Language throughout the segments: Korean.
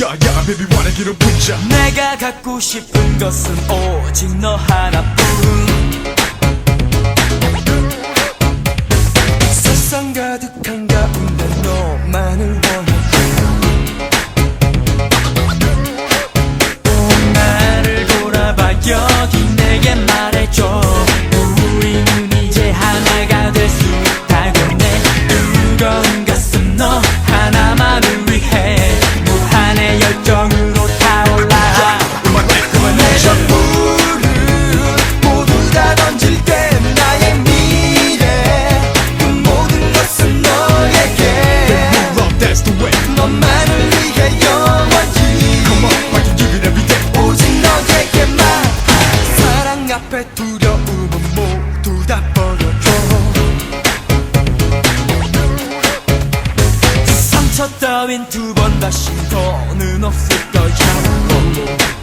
야야 baby wanna get a w i t h ya 내가 갖고 싶은 것은 오직 너 하나뿐 다 보여줘 그 상처 따윈 두 번 다시 더는 없을 거야.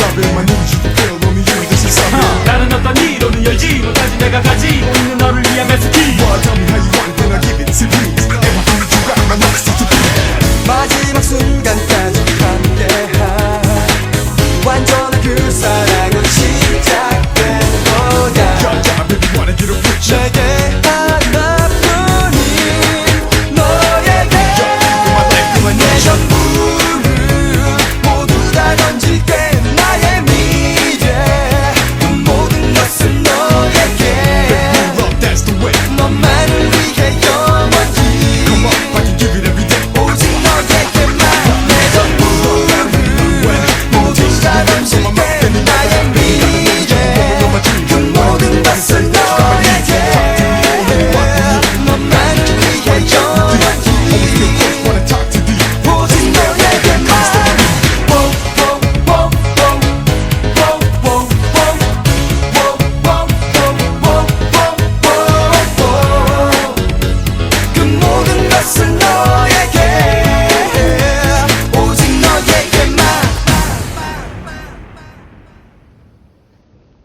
답에만 움직여 너는 유일한 세상에 나는 어떤 이론은 열지 못하지 내가 가지고 있는 너를 위한 메시지 What tell me how you want then I give it to you Everything you got my next to be 마지막 순간까지 함께한 완전한 그 사랑을